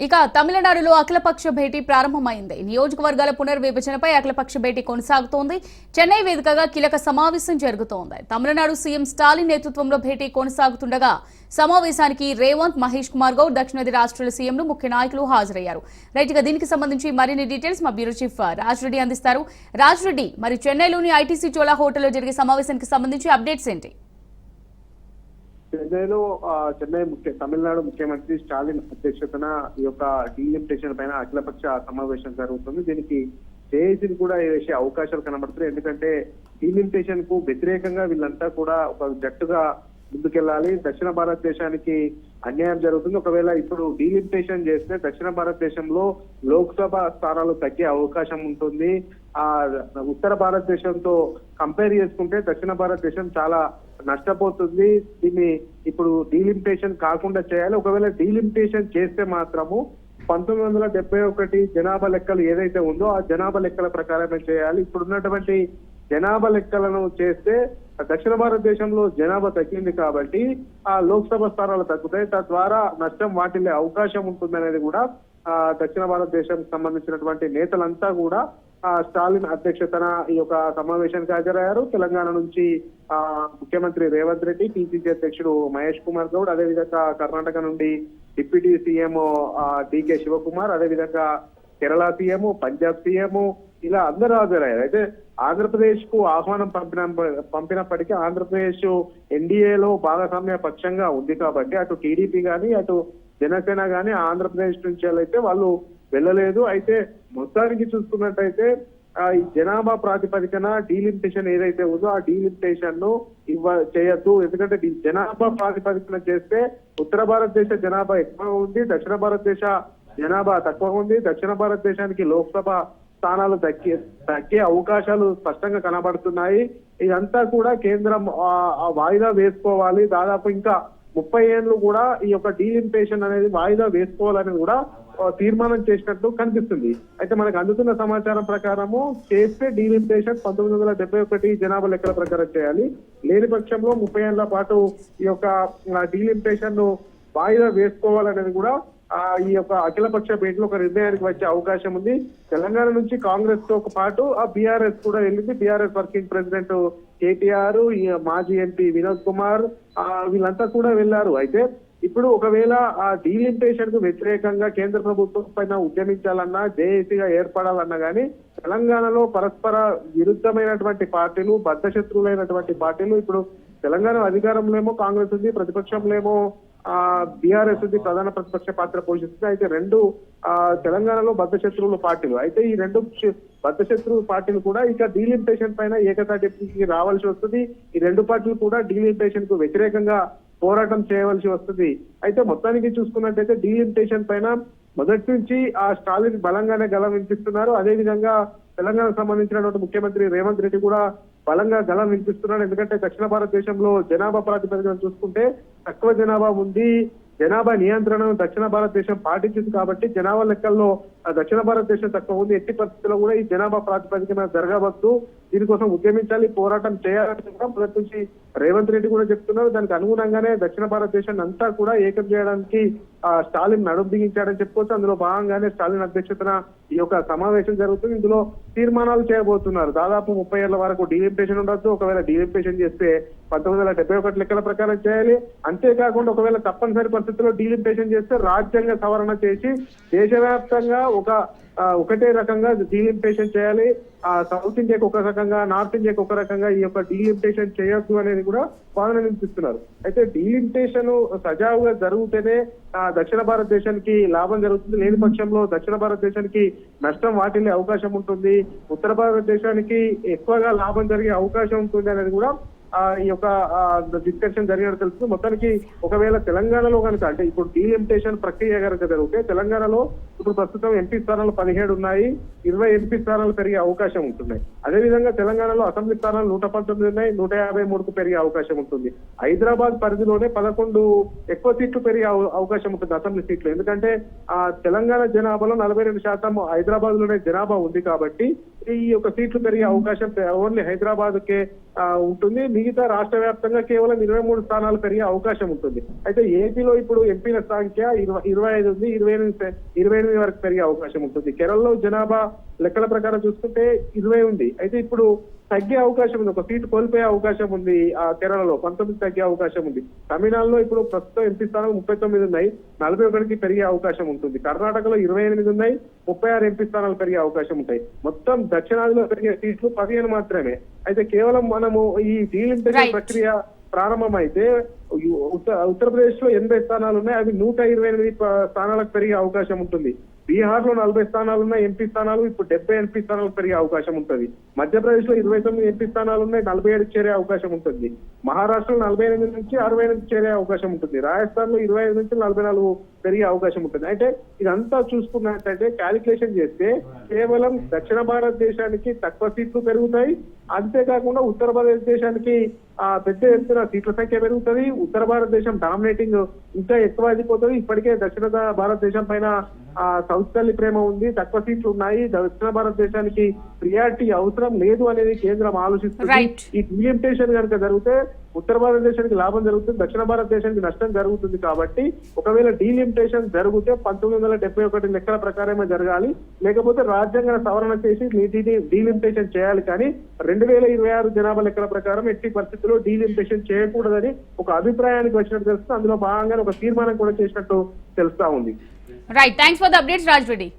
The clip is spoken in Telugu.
ఇక తమిళనాడులో అఖిలపక్ష భేటీ ప్రారంభమైంది. నియోజకవర్గాల పునర్విభజనపై అఖిలపక్ష భేటీ కొనసాగుతోంది. చెన్నై వేదికగా కీలక సమావేశం జరుగుతోంది. తమిళనాడు సీఎం స్టాలిన్ నేతృత్వంలో భేటీ కొనసాగుతుండగా సమావేశానికి రేవంత్ మహేష్ కుమార్ గౌడ్ దక్షిణాది రాష్ట్రాల సీఎంలు ముఖ్య నాయకులు హాజరయ్యారు. రైట్గా దీనికి సంబంధించి మరిన్ని డీటెయిల్స్ మా బ్యూరో చీఫ్ రాజ్ రెడ్డి అందిస్తారు. రాజ్రెడ్డి మరి చెన్నైలోని ఐటీసీ చోళా హోటల్లో జరిగే సమావేశానికి సంబంధించి అప్డేట్స్ ఏంటి? చెన్నైలో చెన్నై ముఖ్య తమిళనాడు ముఖ్యమంత్రి స్టాలిన్ అధ్యక్షతన ఈ యొక్క డీలిమిటేషన్ పైన అఖిలపక్ష సమావేశం జరుగుతుంది. దీనికి జేఏసీని కూడా వేసే అవకాశాలు కనబడుతున్నాయి. ఎందుకంటే డీలిమిటేషన్కు వ్యతిరేకంగా వీళ్ళంతా కూడా ఒక జట్టుగా ముందుకెళ్ళాలి. దక్షిణ భారతదేశానికి అన్యాయం జరుగుతుంది. ఒకవేళ ఇప్పుడు డీలిమిటేషన్ చేస్తే దక్షిణ భారతదేశంలో లోక్సభ స్థానాలు తగ్గే అవకాశం ఉంటుంది. ఆ ఉత్తర భారతదేశంతో కంపేర్ చేసుకుంటే దక్షిణ భారతదేశం చాలా నష్టపోతుంది. దీన్ని ఇప్పుడు డీలిమిటేషన్ కాకుండా చేయాలి. ఒకవేళ డీలిమిటేషన్ చేస్తే మాత్రము పంతొమ్మిది వందల డెబ్బై ఒకటి జనాభా లెక్కలు ఏదైతే ఉందో ఆ జనాభా లెక్కల ప్రకారమే చేయాలి. ఇప్పుడు ఉన్నటువంటి జనాభా లెక్కలను చేస్తే దక్షిణ భారతదేశంలో జనాభా తగ్గింది కాబట్టి ఆ లోక్సభ స్థానాలు తగ్గుతాయి. తద్వారా నష్టం వాటిల్లే అవకాశం ఉంటుంది అనేది కూడా ఆ దక్షిణ భారతదేశం సంబంధించినటువంటి నేతలంతా కూడా స్టాలిన్ అధ్యక్షతన ఈ యొక్క సమావేశానికి హాజరయ్యారు. తెలంగాణ నుంచి ఆ ముఖ్యమంత్రి రేవంత్ రెడ్డి పిసిసి అధ్యక్షుడు మహేష్ కుమార్ గౌడ్ అదేవిధంగా కర్ణాటక నుండి డిప్యూటీ సీఎం డికే శివకుమార్ అదేవిధంగా కేరళ సీఎం పంజాబ్ సీఎం ఇలా అందరూ హాజరయ్యారు. అయితే ఆంధ్రప్రదేశ్కు ఆహ్వానం పంపిన పంపినప్పటికీ ఆంధ్రప్రదేశ్ ఎన్డీఏలో భాగస్వామ్య పక్షంగా ఉంది కాబట్టి అటు టీడీపీ గాని అటు జనసేన గాని ఆంధ్రప్రదేశ్ నుంచి అయితే వాళ్ళు వెళ్ళలేదు. అయితే మొత్తానికి చూసుకున్నట్టయితే ఆ, ఈ జనాభా ప్రాతిపదికన డీలిమిటేషన్ ఏదైతే ఉందో ఆ డీలిమిటేషన్ను ఇవ్వ చేయొద్దు. ఎందుకంటే జనాభా ప్రాతిపదికన చేస్తే ఉత్తర భారతదేశ జనాభా ఎక్కువ ఉంది దక్షిణ భారతదేశ జనాభా తక్కువ ఉంది దక్షిణ భారతదేశానికి లోక్సభ స్థానాలు తగ్గే తగ్గే అవకాశాలు స్పష్టంగా కనబడుతున్నాయి. ఇదంతా కూడా కేంద్రం ఆ, వాయిదా వేసుకోవాలి. దాదాపు ఇంకా ముప్పై ఏళ్ళు కూడా ఈ యొక్క డీలిమిటేషన్ అనేది వాయిదా వేసుకోవాలని కూడా తీర్మానం చేసినట్టు కనిపిస్తుంది. అయితే మనకు అందుతున్న సమాచారం ప్రకారము చేస్తే డీలిమిటేషన్ పంతొమ్మిది వందల డెబ్బై ఒకటి జనాభా లెక్కల ప్రకారం చేయాలి. లేని పక్షంలో ముప్పై ఏళ్ళ పాటు ఈ యొక్క డీలిమిటేషన్ను వాయిదా వేసుకోవాలనేది కూడా ఆ ఈ యొక్క అఖిలపక్ష భేటీలో ఒక నిర్ణయానికి వచ్చే అవకాశం ఉంది. తెలంగాణ నుంచి కాంగ్రెస్తో పాటు ఆ బీఆర్ఎస్ కూడా వెళ్ళింది. బీఆర్ఎస్ వర్కింగ్ ప్రెసిడెంట్ కేటీఆర్ మాజీ ఎంపీ వినోద్ కుమార్ ఆ వీళ్ళంతా కూడా వెళ్ళారు. అయితే ఇప్పుడు ఒకవేళ ఆ డీలిమిటేషన్కు వ్యతిరేకంగా కేంద్ర ప్రభుత్వం పైన ఉద్యమించాలన్నా జేఏసీగా ఏర్పడాలన్నా గానీ తెలంగాణలో పరస్పర విరుద్ధమైనటువంటి పార్టీలు బద్ధశత్రువులైనటువంటి పార్టీలు ఇప్పుడు తెలంగాణ అధికారంలో ఏమో కాంగ్రెస్ ఉంది ప్రతిపక్షంలో ఏమో ఆ బీఆర్ఎస్ ఉంది ప్రధాన ప్రతిపక్ష పాత్ర పోషిస్తుంది. అయితే రెండు ఆ తెలంగాణలో బద్ధశత్రువుల పార్టీలు. అయితే ఈ రెండు క్ష- బద్ధశత్రువు పార్టీలు కూడా ఇక డీలిమిటేషన్ పైన ఏకతాటికి రావాల్సి వస్తుంది. ఈ రెండు పార్టీలు కూడా డీలిమిటేషన్కు వ్యతిరేకంగా పోరాటం చేయవలసి వస్తుంది. అయితే మొత్తానికి చూసుకున్నట్టయితే డీలిమిటేషన్ పైన మొదటి నుంచి ఆ స్టాలిన్ బలంగానే గలం వినిపిస్తున్నారు. అదేవిధంగా తెలంగాణకు సంబంధించినటువంటి ముఖ్యమంత్రి రేవంత్ రెడ్డి కూడా బలంగా గలం వినిపిస్తున్నాడు ఎందుకంటే దక్షిణ భారతదేశంలో జనాభా ప్రాతిపదికన చూసుకుంటే తక్కువ జనాభా ఉంది. జనాభా నియంత్రణను దక్షిణ భారతదేశం పాటించింది కాబట్టి జనాభా లెక్కల్లో దక్షిణ భారతదేశం తక్కువ ఉంది. ఎట్టి పరిస్థితుల్లో కూడా ఈ జనాభా ప్రాతిపదికన జరగవద్దు దీనికోసం ఉద్యమించాలి పోరాటం చేయాలని కూడా మొదటి నుంచి రేవంత్ రెడ్డి కూడా చెప్తున్నారు. దానికి అనుగుణంగానే దక్షిణ భారతదేశాన్ని అంతా కూడా ఏకం చేయడానికి ఆ స్టాలిన్ నడుం బిగించాడని చెప్పుకోవచ్చు. అందులో భాగంగానే స్టాలిన్ అధ్యక్షతన ఈ యొక్క సమావేశం జరుగుతుంది. ఇందులో తీర్మానాలు చేయబోతున్నారు. దాదాపు ముప్పై ఏళ్ళ వరకు డీలిమిటేషన్ ఉండొచ్చు ఒకవేళ డీలిమిటేషన్ చేస్తే పంతొమ్మిది వందల డెబ్బై ఒకటి లెక్కల ప్రకారం చేయాలి. అంతేకాకుండా ఒకవేళ తప్పనిసరి పరిస్థితుల్లో డీలిమిటేషన్ చేస్తే రాజ్యాంగ సవరణ చేసి దేశవ్యాప్తంగా ఒక ఒకటే రకంగా డీలిమిటేషన్ చేయాలి. ఆ సౌత్ ఇండియాకి ఒక రకంగా నార్త్ ఇండియాకి ఒక రకంగా ఈ యొక్క డీలిమిటేషన్ చేయొద్దు అనేది కూడా వాదన వినిపిస్తున్నారు అయితే డీలిమిటేషన్ సజావుగా జరుగుతేనే ఆ, దక్షిణ భారతదేశానికి లాభం జరుగుతుంది. లేని పక్షంలో దక్షిణ భారతదేశానికి నష్టం వాటిల్లే అవకాశం ఉంటుంది. ఉత్తర భారతదేశానికి ఎక్కువగా లాభం జరిగే అవకాశం ఉంటుంది అనేది కూడా ఈ యొక్క డిస్కషన్ జరిగినట్టు తెలుస్తుంది. మొత్తానికి ఒకవేళ తెలంగాణలో కనుక అంటే ఇప్పుడు డీలిమిటేషన్ ప్రక్రియ కనుక జరిగితే తెలంగాణలో ఇప్పుడు ప్రస్తుతం ఎంపీ స్థానాలు పదిహేడు ఉన్నాయి. ఇరవై ఎంపీ స్థానాలు పెరిగే అవకాశం ఉంటుంది. అదేవిధంగా తెలంగాణలో అసెంబ్లీ స్థానాలు నూట పంతొమ్మిది ఉన్నాయి నూట యాభై మూడుకు పెరిగే అవకాశం ఉంటుంది. హైదరాబాద్ పరిధిలోనే పదకొండు ఎక్కువ సీట్లు పెరిగే అవ- అవకాశం ఉంటుంది అసెంబ్లీ సీట్లు. ఎందుకంటే ఆ తెలంగాణ జనాభాలో నలభై రెండు శాతం హైదరాబాద్లోనే జనాభా ఉంది కాబట్టి ఈ యొక్క సీట్లు పెరిగే అవకాశం ఓన్లీ హైదరాబాద్ కే ఉంటుంది. మిగతా రాష్ట్ర వ్యాప్తంగా కేవలం ఇరవై మూడు స్థానాలు పెరిగే అవకాశం ఉంటుంది. అయితే ఏపీలో ఇప్పుడు ఎంపీల సంఖ్య ఇరవై ఇరవై ఐదు ఉంది. ఇరవై ఎనిమిది ఇరవై ఎనిమిది వరకు పెరిగే అవకాశం ఉంటుంది. కేరళలో జనాభా లెక్కల ప్రకారం చూసుకుంటే ఇరవై ఉంది. అయితే ఇప్పుడు తగ్గే అవకాశం ఉంది. ఒక సీటు కోల్పోయే అవకాశం ఉంది ఆ కేరళలో. పంతొమ్మిది తగ్గే అవకాశం ఉంది. తమిళనాడులో ఇప్పుడు ప్రస్తుతం ఎంపీ స్థానాలు ముప్పై తొమ్మిది ఉన్నాయి. నలభై ఒకటికి పెరిగే అవకాశం ఉంటుంది. కర్ణాటకలో ఇరవై ఎనిమిది ఉన్నాయి. ముప్పై ఆరు ఎంపీ స్థానాలు పెరిగే అవకాశం ఉంటాయి. మొత్తం దక్షిణాదిలో పెరిగే సీట్లు పదిహేను మాత్రమే. అయితే కేవలం మనము ఈ డీలిమిటేషన్. ప్రక్రియ ప్రారంభమైతే ఉత్తరప్రదేశ్లో ఎనభై స్థానాలు ఉన్నాయి. అవి నూట ఇరవై ఎనిమిది స్థానాలకు పెరిగే అవకాశం ఉంటుంది. బీహార్లో నలభై స్థానాలు ఉన్నాయి ఎంపీ స్థానాలు ఇప్పుడు డెబ్బై ఎంపీ స్థానాలు పెరిగే అవకాశం ఉంటుంది. మధ్యప్రదేశ్లో ఇరవై తొమ్మిది ఎంపీ స్థానాలు ఉన్నాయి నలభై ఏడు చేరే అవకాశం ఉంటుంది. మహారాష్ట్రలో నలభై ఎనిమిది నుంచి అరవై ఎనిమిది చేరే అవకాశం ఉంటుంది. రాజస్థాన్లో ఇరవై ఐదు నుంచి నలభై నాలుగు పెరిగే అవకాశం ఉంటుంది. అంటే ఇదంతా చూసుకున్నట్టయితే క్యాలిక్యులేషన్ చేస్తే కేవలం దక్షిణ భారతదేశానికి తక్కువ సీట్లు పెరుగుతాయి. అంతేకాకుండా ఉత్తర భారతదేశానికి ఆ పెద్ద ఎత్తున సీట్ల సంఖ్య పెరుగుతుంది. ఉత్తర భారతదేశం డామినేటింగ్ ఇంకా ఎక్కువ అయిపోతుంది ఇప్పటికే దక్షిణ భారతదేశం పైన తల్లి ప్రేమ ఉంది తక్కువ సీట్లు ఉన్నాయి దక్షిణ భారతదేశానికి ప్రియారిటీ అవసరం లేదు అనేది కేంద్రం ఆలోచిస్తుంది. ఈ డిలిమిటేషన్ కనుక జరిగితే ఉత్తర భారతదేశానికి లాభం జరుగుతుంది దక్షిణ భారతదేశానికి నష్టం జరుగుతుంది కాబట్టి ఒకవేళ డీలిమిటేషన్ జరిగితే పంతొమ్మిది వందల డెబ్బై ఒకటి లెక్కల ప్రకారమే జరగాలి. లేకపోతే రాజ్యాంగ సవరణ చేసి నీటిని డీలిమిటేషన్ చేయాలి కానీ రెండు వేల ఇరవై ఆరు జనాభా లెక్కల ప్రకారం ఎట్టి పరిస్థితుల్లో డీలిమిటేషన్ చేయకూడదని ఒక అభిప్రాయానికి వచ్చినట్టు తెలుస్తుంది. అందులో భాగంగానే ఒక తీర్మానం కూడా చేసినట్టు తెలుస్తా ఉంది. Right. Thanks for the updates, Raj Reddy.